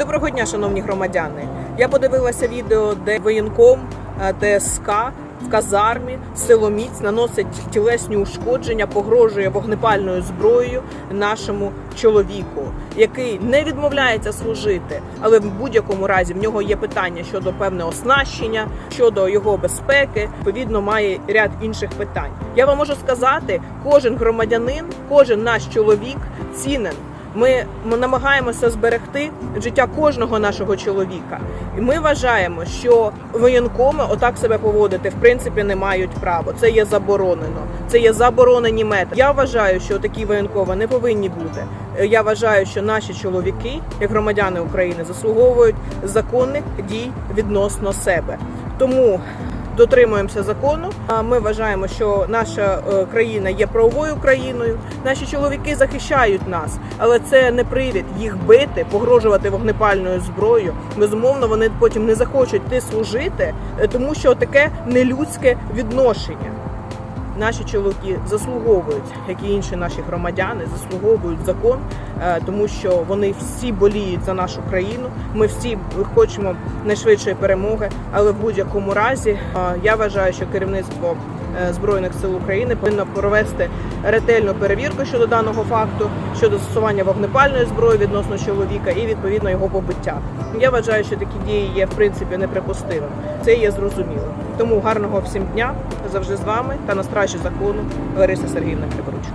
Доброго дня, шановні громадяни. Я подивилася відео, де воєнком е, ТСК в казармі силоміць наносить тілесні ушкодження, погрожує вогнепальною зброєю нашому чоловіку, який не відмовляється служити, але в будь-якому разі в нього є питання щодо певного оснащення, щодо його безпеки. Відповідно, має ряд інших питань. Я вам можу сказати, кожен громадянин, кожен наш чоловік цінен. Ми намагаємося зберегти життя кожного нашого чоловіка, і ми вважаємо, що воєнкоми отак себе поводити в принципі не мають права. Це є заборонено. Це є заборонені методи. Я вважаю, що такі воєнкоми не повинні бути. Я вважаю, що наші чоловіки, як громадяни України, заслуговують законних дій відносно себе. Тому дотримуємося закону. Ми вважаємо, що наша е, країна є правовою країною. Наші чоловіки захищають нас, але це не привід їх бити, погрожувати вогнепальною зброєю. Безумовно, вони потім не захочуть ти служити, е, тому що таке нелюдське відношення. Наші чоловіки заслуговують, як і інші наші громадяни, заслуговують закон, е, тому що вони всі боліють за нашу країну. Ми всі хочемо найшвидшої перемоги. Але в будь-якому разі е, я вважаю, що керівництво збройних сил України повинна провести ретельну перевірку щодо даного факту, щодо застосування вогнепальної зброї відносно чоловіка і відповідно його побиття. Я вважаю, що такі дії є в принципі неприпустимим. Це є зрозуміло. Тому гарного всім дня завжди з вами та на стражі закону Лариса Сергіївна Криворучко.